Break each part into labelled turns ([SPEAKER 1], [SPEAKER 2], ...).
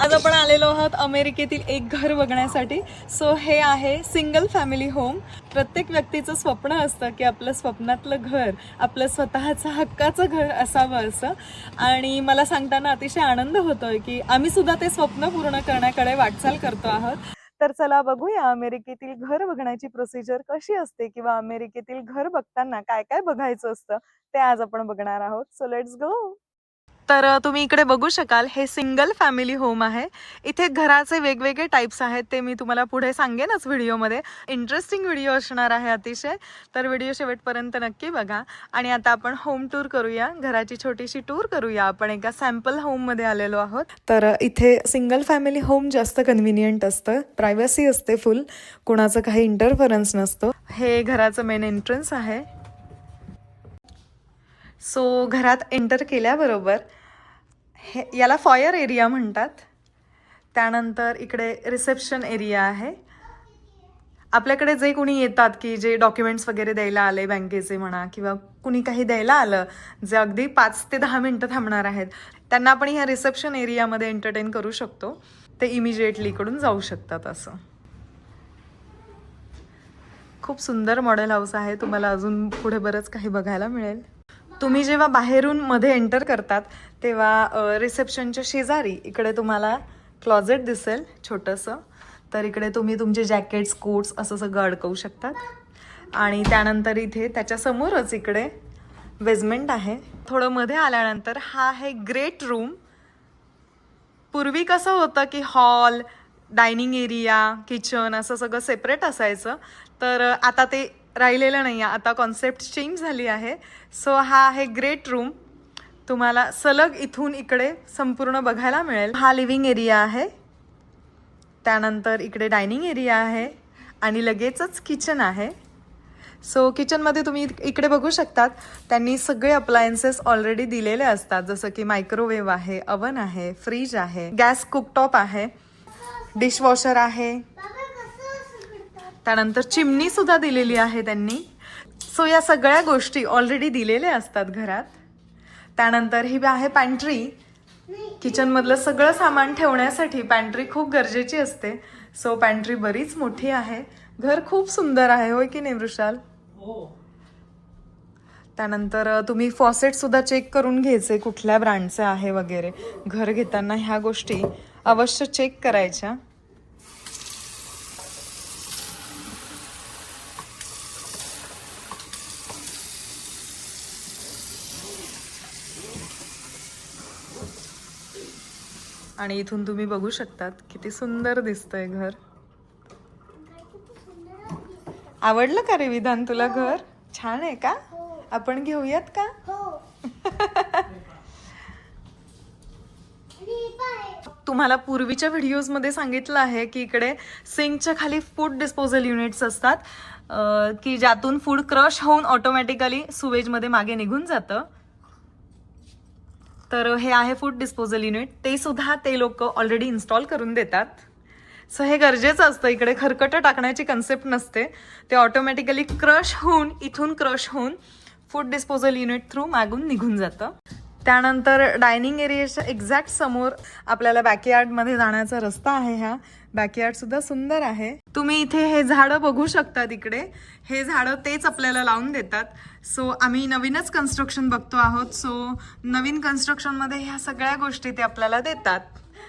[SPEAKER 1] आज आपण आलेलो आहोत अमेरिकेतील एक घर बघण्यासाठी. सो हे आहे सिंगल फॅमिली होम प्रत्येक व्यक्तीचं स्वप्न असतं की आपलं स्वप्नातलं घर आपलं स्वतःचं हक्काचं घर असावं असं. आणि मला सांगताना अतिशय आनंद होतोय की आम्ही सुद्धा ते स्वप्न पूर्ण करण्याकडे वाटचाल करतो आहोत. तर चला बघूया अमेरिकेतील घर बघण्याची प्रोसिजर कशी असते किंवा अमेरिकेतील घर बघताना काय काय बघायचं असतं ते आज आपण बघणार आहोत. सो लेट्स गो तर तुम्ही इकडे बघू शकाल हे सिंगल फॅमिली होम आहे. इथे घराचे वेगवेगळे टाईप्स आहेत ते मी तुम्हाला पुढे सांगेनच व्हिडिओमध्ये. इंटरेस्टिंग व्हिडिओ असणार आहे अतिशय तर व्हिडिओ शेवटपर्यंत नक्की बघा. आणि आता आपण होम टूर करूया घराची छोटीशी टूर करूया. आपण एका सॅम्पल होममध्ये आलेलो आहोत. तर इथे सिंगल फॅमिली होम जास्त कन्व्हिनियंट असतं प्रायव्हसी असते फुल कोणाचं काही इंटरफरन्स नसतो. हे घराचं मेन एंट्रन्स आहे. सो घरात एंटर केल्याबरोबर हे याला फॉयर एरिया म्हणतात. त्यानंतर इकडे रिसेप्शन एरिया आहे. आपल्याकडे जे कोणी येतात की जे डॉक्युमेंट्स वगैरे द्यायला आले बँकेचे म्हणा किंवा कुणी काही द्यायला आलं जे अगदी पाच ते दहा मिनटं थांबणार आहेत त्यांना आपण ह्या रिसेप्शन एरियामध्ये एंटरटेन करू शकतो. ते इमिजिएटली इकडून जाऊ शकतात असं. खूप सुंदर मॉडेल हाऊस आहे. तुम्हाला अजून पुढे बरंच काही बघायला मिळेल. तुम्ही जेव्हा बाहेरून मध्ये एंटर करतात तेव्हा रिसेप्शनच्या शेजारी इकडे तुम्हाला क्लॉझेट दिसेल छोटंसं. तर इकडे तुम्ही तुमचे जॅकेट्स कोट्स असं सगळं अडकवू शकतात. आणि त्यानंतर इथे त्याच्यासमोरच इकडे बेजमेंट आहे. थोडं मध्ये आल्यानंतर हा आहे ग्रेट रूम पूर्वी कसं होतं की हॉल डायनिंग एरिया किचन असं सगळं सेपरेट असायचं. तर आता ते राहिलेलं नाही आहे आता कॉन्सेप्ट चेंज झाली आहे. सो हा आहे ग्रेट रूम तुम्हाला सलग इथून इकडे संपूर्ण बघायला मिळेल. हा लिव्हिंग एरिया आहे. त्यानंतर इकडे डायनिंग एरिया आहे. आणि लगेचच किचन आहे. सो किचनमध्ये तुम्ही इकडे बघू शकतात. त्यांनी सगळे अप्लायन्सेस ऑलरेडी दिलेले असतात. जसं की मायक्रोवेव्ह आहे अवन आहे फ्रीज आहे गॅस कुकटॉप आहे डिशवॉशर आहे. त्यानंतर चिमणी सुद्धा दिलेली आहे त्यांनी. सो या सगळ्या गोष्टी ऑलरेडी दिलेल्या असतात घरात. त्यानंतर ही आहे पॅन्ट्री किचनमधलं सगळं सामान ठेवण्यासाठी पॅन्ट्री खूप गरजेची असते. सो पॅन्ट्री बरीच मोठी आहे. घर खूप सुंदर आहे होय की नाही वृषाल? त्यानंतर अ, तुम्ही फॉसेट सुद्धा चेक करून घ्यायचे कुठल्या ब्रँडचे आहे वगैरे. घर घेताना ह्या गोष्टी अवश्य चेक करायच्या. आणि इथून तुम्ही बघू शकतात किती सुंदर दिसतंय घर. आवडलं का रे विधान तुला घर? छान आहे का? आपण घेऊयात का? तुम्हाला पूर्वीच्या व्हिडिओजमध्ये सांगितलं आहे की इकडे सिंकच्या खाली फूड डिस्पोजल युनिट्स असतात की ज्यातून फूड क्रश होऊन ऑटोमॅटिकली सुवेजमध्ये मागे निघून जातं. तर हे आहे फूड डिस्पोजल युनिट ते सुद्धा ते लोक ऑलरेडी इन्स्टॉल करून देतात. सो हे गरजेचं असतं. इकडे खरकटं टाकण्याची कन्सेप्ट नसते. ते ऑटोमॅटिकली क्रश होऊन इथून क्रश होऊन फूड डिस्पोजल युनिट थ्रू मागून निघून जातं. त्यानंतर डायनिंग एरियाच्या एक्झॅक्ट समोर आपल्याला बॅकयार्डमध्ये जाण्याचा रस्ता आहे हा. बॅकयार्ड सुद्धा सुंदर आहे. तुम्ही इथे हे झाडं बघू शकता इकडे हे झाडं तेच आपल्याला लावून देतात. सो आम्ही नवीनच कन्स्ट्रक्शन बघतो आहोत. सो नवीन कन्स्ट्रक्शनमध्ये ह्या सगळ्या गोष्टी ते आपल्याला देतात.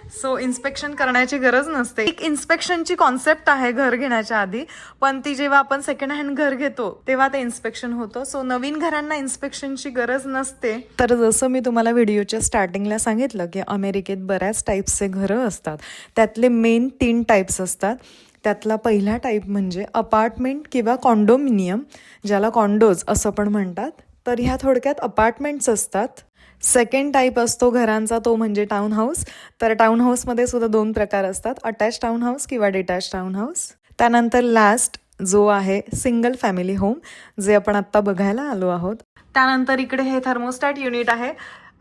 [SPEAKER 1] सो इन्स्पेक्शन करण्याची गरज नसते. एक इन्स्पेक्शनची कॉन्सेप्ट आहे घर घेण्याच्या आधी. पण ती जेव्हा आपण सेकंड हँड घर घेतो तेव्हा ते इन्स्पेक्शन होतं. सो नवीन घरांना इन्स्पेक्शनची गरज नसते. तर जसं मी तुम्हाला व्हिडिओच्या स्टार्टिंगला सांगितलं की अमेरिकेत बऱ्याच टाईप्सचे घरं असतात. त्यातले मेन तीन टाईप्स असतात. त्यातला पहिला टाईप म्हणजे अपार्टमेंट किंवा कॉन्डोमिनियम ज्याला कॉन्डोज असं पण म्हणतात. तर ह्या थोडक्यात अपार्टमेंट्स असतात. सेकंड टाईप असतो घरांचा तो म्हणजे टाऊन हाऊस तर टाऊन हाऊसमध्ये सुद्धा दोन प्रकार असतात. अटॅच टाऊन हाऊस किंवा डिटॅच टाऊन हाऊस त्यानंतर लास्ट जो आहे सिंगल फॅमिली होम जे आपण आत्ता बघायला आलो आहोत. त्यानंतर इकडे हे थर्मोस्टॅट युनिट आहे.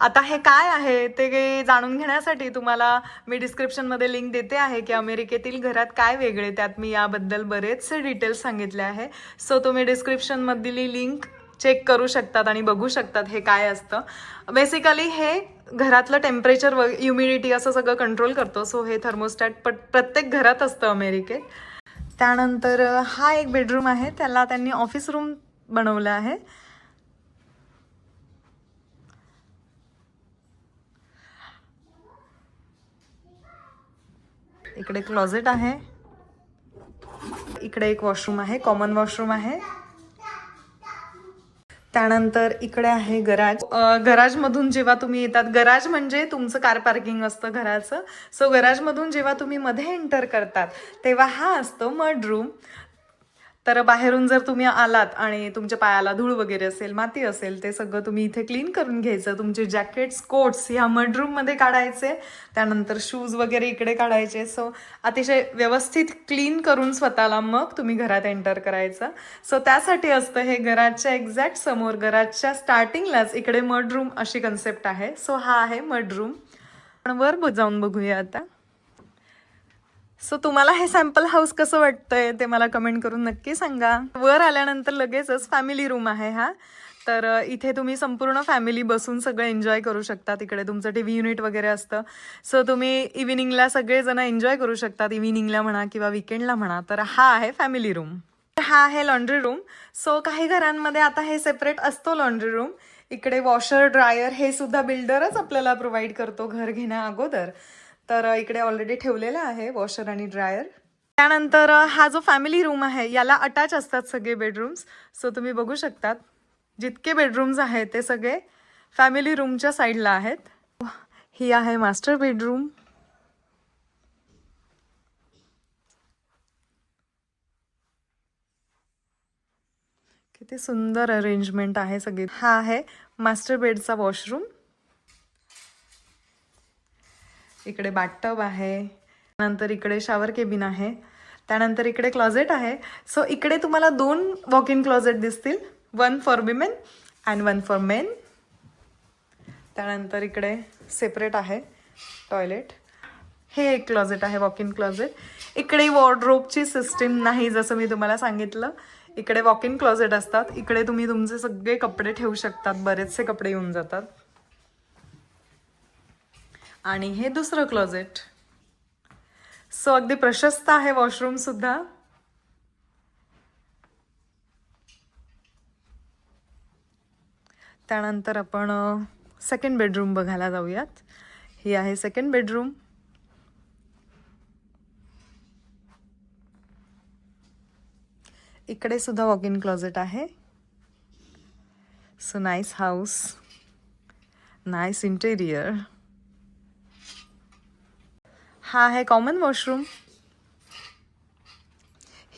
[SPEAKER 1] आता हे काय आहे ते जाणून घेण्यासाठी तुम्हाला मी डिस्क्रिप्शनमध्ये लिंक देते आहे की अमेरिकेतील घरात काय वेगळे त्यात मी याबद्दल बरेचसे डिटेल्स सांगितले आहे. सो तुम्ही डिस्क्रिप्शनमधली लिंक चेक करू शकतात आणि बघू शकतात हे काय असतं. बेसिकली हे घरातलं टेम्परेचर व ह्युमिडिटी असं सगळं कंट्रोल करतो. सो हे थर्मोस्टॅट प प्रत्येक घरात असतं अमेरिकेत. त्यानंतर हा एक बेडरूम आहे. त्याला त्यांनी ऑफिस रूम बनवलं आहे. इकडे क्लोजेट आहे. इकडे एक वॉशरूम आहे. कॉमन वॉशरूम आहे. त्यानंतर इकडे आहे गराज. गराज मधून जेव्हा तुम्ही येतात गराज म्हणजे तुमचं कार पार्किंग असतं घराचं. सो गराज मधून जेव्हा तुम्ही मध्ये एंटर करतात तेव्हा हा असतो मड रूम तर बाहेरून जर तुम्ही आलात आणि तुमच्या पायाला धूळ वगैरे असेल माती असेल ते सगळं तुम्ही इथे क्लीन करून घ्यायचं. तुमचे जॅकेट्स कोट्स ह्या मडरूममध्ये काढायचे. त्यानंतर शूज वगैरे इकडे काढायचे. सो अतिशय व्यवस्थित क्लीन करून स्वतःला मग तुम्ही घरात एंटर करायचं. सो त्यासाठी असतं हे घराच्या एक्झॅक्ट समोर घराच्या स्टार्टिंगलाच इकडे मडरूम अशी कन्सेप्ट आहे. सो हा आहे मडरूम पण वर जाऊन बघूया आता. सो तुम्हाला हे सॅम्पल हाऊस कसं वाटतंय ते मला कमेंट करून नक्की सांगा. वर आल्यानंतर लगेचच फॅमिली रूम आहे हा. तर इथे तुम्ही संपूर्ण फॅमिली बसून सगळं एन्जॉय करू शकता. तिकडे तुमचं टी व्ही युनिट वगैरे असतं. सो तुम्ही इव्हिनिंगला सगळेजण एन्जॉय करू शकतात. इव्हिनिंगला म्हणा किंवा विकेंडला म्हणा. तर हा आहे फॅमिली रूम हा आहे लॉन्ड्री रूम सो काही घरांमध्ये आता हे सेपरेट असतो लॉन्ड्री रूम इकडे वॉशर ड्रायर हे सुद्धा बिल्डरच आपल्याला प्रोव्हाइड करतो घर घेण्या अगोदर. तर इकडे ऑलरेडी ठेवलेलं आहे वॉशर आणि ड्रायर त्यानंतर हा जो फॅमिली रूम आहे याला अटॅच असतात सगळे बेडरूम्स सो तुम्ही बघू शकतात जितके बेडरूम्स आहेत ते सगळे फॅमिली रूमच्या साईडला आहेत. ही आहे मास्टर बेडरूम किती सुंदर अरेंजमेंट आहे सगळी. हा आहे मास्टर बेडचा वॉशरूम इकडे बाटटब आहे. नंतर इकडे शावर केबिन आहे. त्यानंतर इकडे क्लॉझेट आहे. सो इकडे तुम्हाला दोन वॉक इन क्लॉझेट दिसतील. One for women and one for men त्यानंतर इकडे सेपरेट आहे. टॉयलेट हे एक क्लॉजेट आहे वॉक इन क्लॉझेट इकडे वॉर्ड्रोबची सिस्टीम नाही जसं मी तुम्हाला सांगितलं. इकडे वॉक इन क्लॉझेट असतात. इकडे तुम्ही तुमचे सगळे कपडे ठेवू शकतात. बरेचसे कपडे येऊन जातात. आणि हे दुसरं क्लोजेट सो अगदी प्रशस्त आहे वॉशरूमसुद्धा त्यानंतर आपण सेकंड बेडरूम बघायला जाऊयात. ही आहे सेकंड बेडरूम इकडे सुद्धा वॉक इन क्लोजेट आहे. So nice house nice interior हा आहे कॉमन वॉशरूम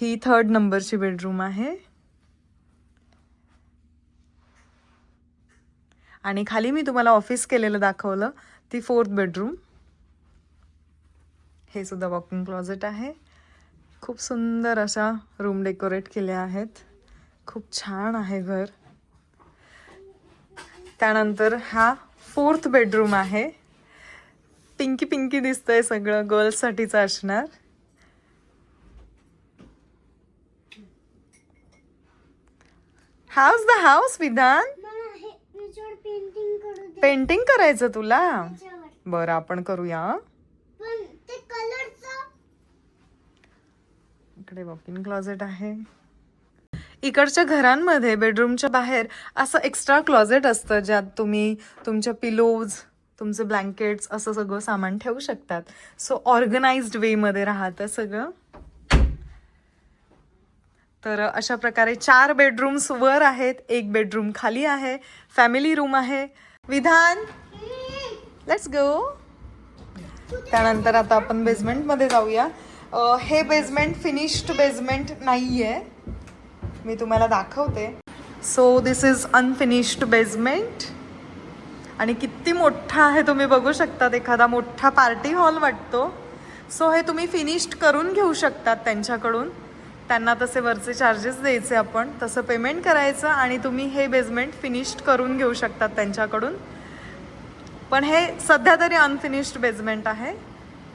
[SPEAKER 1] ही थर्ड नंबरची बेडरूम आहे. आणि खाली मी तुम्हाला ऑफिस केलेलं दाखवलं ती फोर्थ बेडरूम हे सुद्धा वॉकिंग क्लॉजेट आहे. खूप सुंदर अशा रूम डेकोरेट केल्या आहेत. खूप छान आहे घर. त्यानंतर हा फोर्थ बेडरूम आहे. पिंकी पिंकी दिसतंय सगळं. गर्ल्ससाठीचं असणार. How's the house Vidhan?
[SPEAKER 2] Painting
[SPEAKER 1] करायचं तुला? बरं आपण करूया इकडे वॉक इन क्लॉजेट आहे. इकडच्या घरांमध्ये बेडरूमच्या बाहेर असं एक्स्ट्रा क्लॉजेट असतं ज्यात तुम्ही तुमच्या पिलोज तुमचे ब्लँकेट्स असं सगळं सामान ठेवू शकतात. सो ऑर्गनाइज्ड वेमध्ये राहतं सगळं. तर अशा प्रकारे चार बेडरूम्स वर आहेत. एक बेडरूम खाली आहे. फॅमिली रूम आहे. विधान लेट्स गो त्यानंतर आता आपण बेसमेंटमध्ये जाऊया. हे बेसमेंट फिनिश्ड बेसमेंट नाही आहे मी तुम्हाला दाखवते. So this is unfinished basement आणि किती मोठा आहे तुम्ही बघू शकतात एखादा मोठा पार्टी हॉल वाटतो. सो हे तुम्ही फिनिश्ड करून घेऊ शकतात त्यांच्याकडून. त्यांना तसे वरचे चार्जेस द्यायचे आपण तसं पेमेंट करायचं आणि तुम्ही हे बेसमेंट फिनिश्ड करून घेऊ शकतात त्यांच्याकडून. पण हे सध्या तरी अनफिनिश्ड बेसमेंट आहे.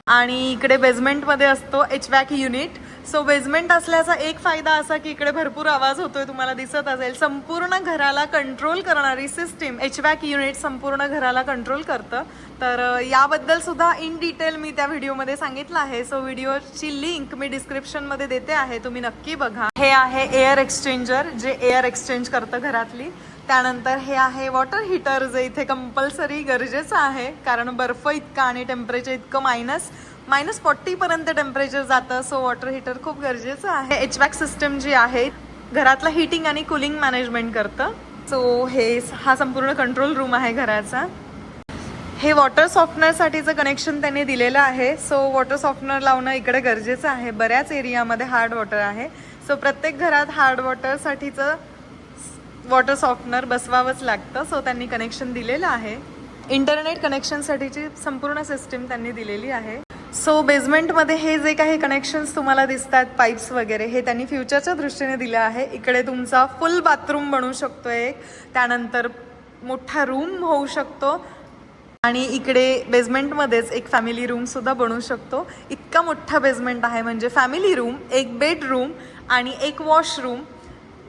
[SPEAKER 1] आणि इकडे बेसमेंटमध्ये असतो एच वॅक युनिट सो बेसमेंट असल्याचा एक फायदा असा की इकडे भरपूर आवाज होतोय तुम्हाला दिसत असेल. संपूर्ण घराला कंट्रोल करणारी सिस्टीम एच वॅक युनिट संपूर्ण घराला कंट्रोल करतं. तर याबद्दल सुद्धा इन डिटेल मी त्या व्हिडिओमध्ये सांगितलं आहे. सो व्हिडिओची लिंक मी डिस्क्रिप्शनमध्ये देते आहे. तुम्ही नक्की बघा. हे आहे एअर एक्सचेंजर जे एअर एक्सचेंज करतं घरातली. त्यानंतर हे आहे वॉटर हीटर जे इथे कंपल्सरी गरजेचं आहे. कारण बर्फ इतका आणि टेम्परेचर इतकं मायनस मायनस फोर्टीपर्यंत टेम्परेचर जातं सो वॉटर हीटर खूप गरजेचं आहे. एच वॅक सिस्टम जी आहे घरातलं हिटिंग आणि कुलिंग मॅनेजमेंट करतं. सो हे हा संपूर्ण कंट्रोल रूम आहे घराचा. हे वॉटर सॉफ्टनरसाठीचं कनेक्शन त्यांनी दिलेलं आहे. सो वॉटर सॉफ्टनर लावणं इकडे गरजेचं आहे. बऱ्याच एरियामध्ये हार्ड वॉटर आहे. सो प्रत्येक घरात हार्ड वॉटरसाठीचं वॉटर सॉफ्टनर बसवावंच लागतं. सो त्यांनी कनेक्शन दिलेलं आहे. इंटरनेट कनेक्शनसाठीची संपूर्ण सिस्टीम त्यांनी दिलेली आहे. सो बेसमेंटमध्ये हे जे काही कनेक्शन्स तुम्हाला दिसतात पाईप्स वगैरे हे त्यांनी फ्युचरच्या दृष्टीने दिलं आहे. इकडे तुमचा फुल बाथरूम बनू शकतो एक. त्यानंतर मोठा रूम होऊ शकतो. आणि इकडे बेसमेंटमध्येच एक फॅमिली रूमसुद्धा बनवू शकतो. इतका मोठा बेसमेंट आहे म्हणजे फॅमिली रूम एक बेडरूम आणि एक वॉशरूम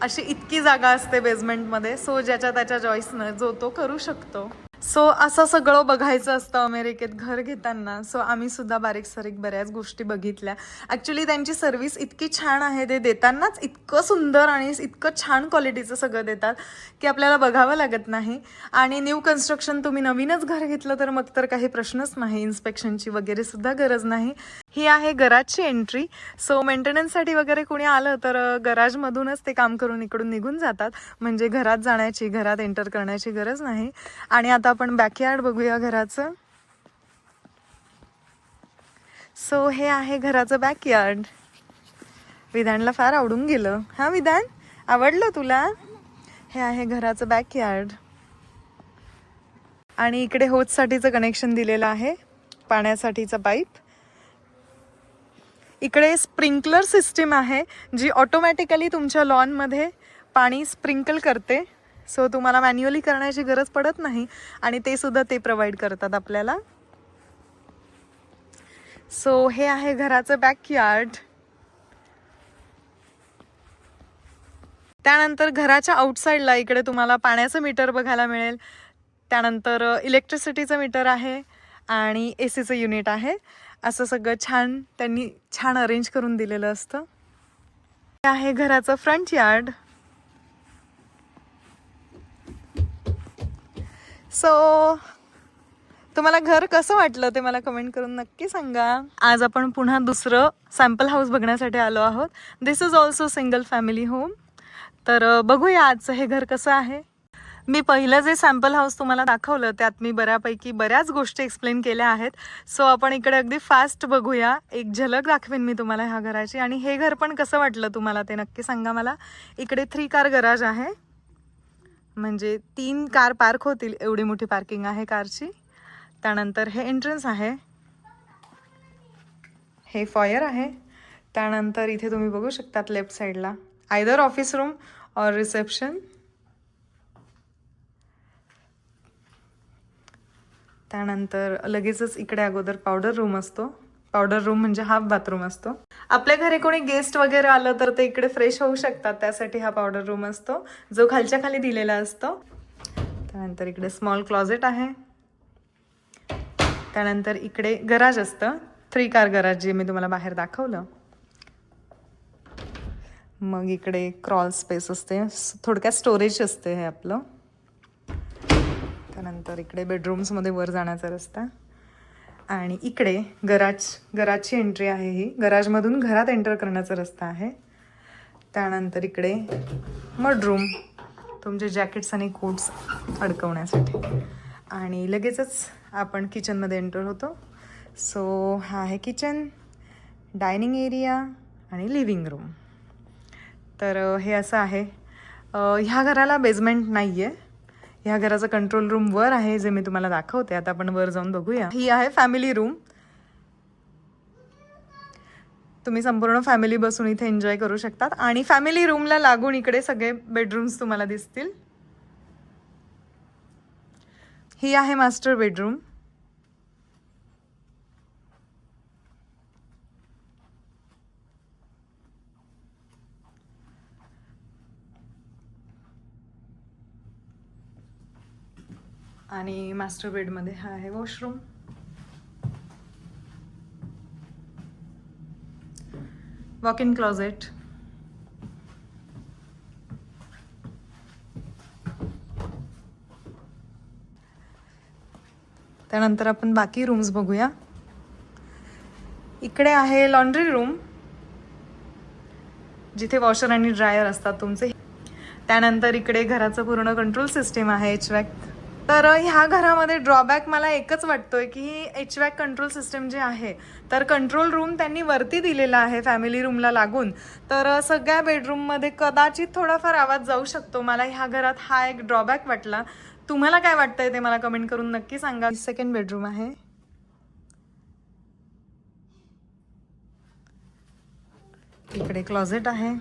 [SPEAKER 1] अशी इतकी जागा असते बेसमेंटमध्ये सो ज्याच्या त्याच्या चॉईसनं जो तो करू शकतो. सो असं सगळं बघायचं असतं अमेरिकेत घर घेताना. सो आम्ही सुद्धा बारीक सारीक बऱ्याच गोष्टी बघितल्या. ॲक्च्युली त्यांची सर्व्हिस इतकी छान आहे ते देतानाच इतकं सुंदर आणि इतकं छान क्वालिटीचं सगळं देतात की आपल्याला बघावं लागत नाही. आणि न्यू कन्स्ट्रक्शन तुम्ही नवीनच घर घेतलं तर मग तर काही प्रश्नच नाही. इन्स्पेक्शनची वगैरे सुद्धा गरज नाही. ही आहे गराजची एंट्री सो मेंटेनन्ससाठी वगैरे कोणी आलं तर गराजमधूनच ते काम करून इकडून निघून जातात. म्हणजे घरात जाण्याची घरात एंटर करण्याची गरज नाही. आणि आता आपण बॅकयार्ड बघूया घराचं. सो हे आहे घराचं बॅकयार्ड विधानला फार आवडून गेलं. हा विधान? आवडलं तुला? हे आहे घराचं बॅकयार्ड आणि इकडे होचसाठीचं कनेक्शन दिलेलं आहे. पाण्यासाठीचा पाईप इकडे स्प्रिंकलर सिस्टीम आहे जी ऑटोमॅटिकली तुमच्या लॉनमध्ये पाणी स्प्रिंकल करते. सो तुम्हाला मॅन्युअली करण्याची गरज पडत नाही आणि ते सुद्धा ते प्रोव्हाइड करतात आपल्याला. सो हे आहे घराचं बॅकयार्ड त्यानंतर घराच्या आउटसाईडला इकडे तुम्हाला पाण्याचं मीटर बघायला मिळेल. त्यानंतर इलेक्ट्रिसिटीचं मीटर आहे आणि ए सीचं युनिट आहे. असं सगळं छान त्यांनी छान अरेंज करून दिलेलं असतं. हे आहे घराचं फ्रंट यार्ड सो तुम्हाला घर कसं वाटलं ते मला कमेंट करून नक्की सांगा. आज आपण पुन्हा दुसरं सॅम्पल हाऊस बघण्यासाठी आलो आहोत. This is also single family home तर बघूया आजचं हे घर कसं आहे. मी पहिलं जे सॅम्पल हाऊस तुम्हाला दाखवलं त्यात मी बऱ्यापैकी बऱ्याच गोष्टी एक्सप्लेन केल्या आहेत. सो आपण इकडे अगदी फास्ट बघूया. एक झलक दाखवेन मी तुम्हाला ह्या घराची. आणि हे घर पण कसं वाटलं तुम्हाला ते नक्की सांगा मला. इकडे थ्री कार गराज आहे. म्हणजे तीन कार पार्क होतील एवढी मोठी पार्किंग आहे कारची त्यानंतर हे एंट्रन्स आहे. हे फॉयर आहे. त्यानंतर इथे तुम्ही बघू शकतात लेफ्ट साईडला either office room or reception त्यानंतर लगेचच इकडे अगोदर पावडर रूम असतो. पावडर रूम म्हणजे हाफ बाथरूम असतो. आपल्या घरी कोणी गेस्ट वगैरे आलं तर ते इकडे फ्रेश होऊ शकतात. त्यासाठी हा पावडर रूम असतो. जो खालच्या खाली दिलेला असतो. त्यानंतर इकडे स्मॉल क्लॉजेट आहे. त्यानंतर इकडे गराज असतं. थ्री कार गराज जे मी तुम्हाला बाहेर दाखवलं. मग इकडे क्रॉल स्पेस असते. थोडक्यात स्टोरेज असते हे आपलं. त्यानंतर इकडे बेडरूम्समध्ये वर जाण्याचा रस्ता. आणि इकडे गराज गराजची एंट्री आहे ही. गराजमधून घरात एंटर करण्याचा रस्ता आहे. त्यानंतर इकडे मडरूम तुमचे जॅकेट्स आणि कोट्स अडकवण्यासाठी. आणि लगेचच आपण किचनमध्ये एंटर होतो. सो हा आहे किचन डायनिंग एरिया आणि लिव्हिंग रूम तर हे असं आहे. ह्या घराला बेसमेंट नाही आहे ह्या घराचं कंट्रोल रूम वर आहे जे मी तुम्हाला दाखवते. आता आपण वर जाऊन बघूया. ही आहे फॅमिली रूम तुम्ही संपूर्ण फॅमिली बसून इथे एन्जॉय करू शकतात. आणि फॅमिली रूमला लागून इकडे सगळे बेडरूम्स तुम्हाला दिसतील. ही आहे मास्टर बेडरूम आणि मास्टर बेडमध्ये हा आहे वॉशरूम वॉक इन क्लोजेट त्यानंतर आपण बाकी रूम्स बघूया. इकडे आहे लॉन्ड्री रूम जिथे वॉशर आणि ड्रायर असतात तुमचे. त्यानंतर इकडे घराचं पूर्ण कंट्रोल सिस्टीम आहे एच वॅक तर ह्या घरामध्ये ड्रॉबॅक मला एकच वाटतोय की ही एच वॅक कंट्रोल सिस्टम जे आहे तर कंट्रोल रूम त्यांनी वरती दिलेला आहे फॅमिली रूमला लागून. तर सगळ्या बेडरूममध्ये कदाचित थोडाफार आवाज जाऊ शकतो. मला ह्या घरात हा एक ड्रॉबॅक वाटला. तुम्हाला काय वाटतंय ते मला कमेंट करून नक्की सांगा. सेकंड बेडरूम आहे. इकडे क्लोजेट आहे.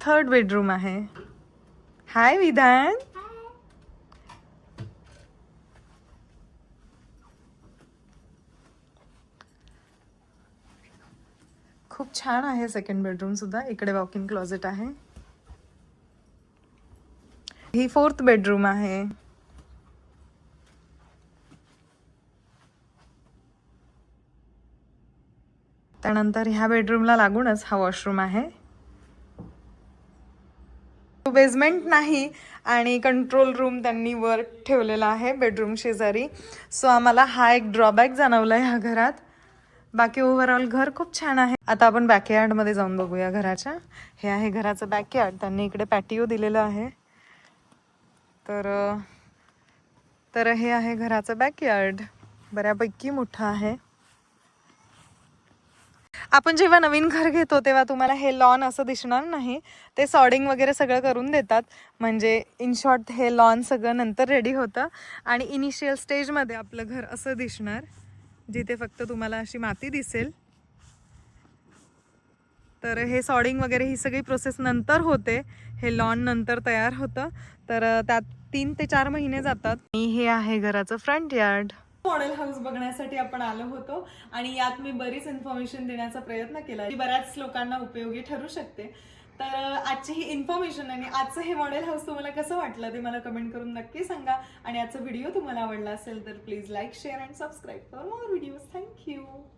[SPEAKER 1] थर्ड बेडरूम आहे. हाय विधान खूप छान आहे सेकंड बेडरूम सुद्धा. इकडे वॉक इन क्लोजेट आहे. ही फोर्थ बेडरूम आहे. त्यानंतर ह्या बेडरूमला लागूनच हा वॉशरूम आहे. बेसमेंट नाही आणि कंट्रोल रूम त्यांनी वर ठेवलेला आहे बेडरूम शेजारी. सो आम्हाला हा एक ड्रॉबॅक जाणवला ह्या घरात. बाकी ओव्हरऑल घर खूप छान आहे. आता आपण बॅकयार्डमध्ये जाऊन बघूया घराच्या. हे आहे घराचं बॅकयार्ड त्यांनी इकडे पॅटिओ दिलेलं आहे. तर तर हे आहे घराचं बॅकयार्ड बऱ्यापैकी मोठं आहे. आपण जेव्हा नवीन घर घेतो तेव्हा तुम्हाला हे लॉन असं दिसणार नाही. ते सॉडिंग वगैरे सगळं करून देतात. म्हणजे इन शॉर्ट हे लॉन सगळं नंतर रेडी होतं. आणि इनिशियल स्टेजमध्ये आपलं घर असं दिसणार जिथे फक्त तुम्हाला अशी माती दिसेल. तर हे सॉडिंग वगैरे ही सगळी प्रोसेस नंतर होते. हे लॉन नंतर तयार होतं. तर त्यात तीन ते चार महिने जातात. आणि हे आहे घराचं फ्रंट यार्ड मॉडेल हाऊस बघण्यासाठी आपण आलो होतो आणि यात मी बरीच इन्फॉर्मेशन देण्याचा प्रयत्न केला. जी बऱ्याच लोकांना उपयोगी ठरू शकते. तर आजची ही इन्फॉर्मेशन आणि आजचं हे मॉडेल हाऊस तुम्हाला कसं वाटलं ते मला कमेंट करून नक्की सांगा. आणि आजचा व्हिडिओ तुम्हाला आवडला असेल तर please like share and subscribe for more videos thank you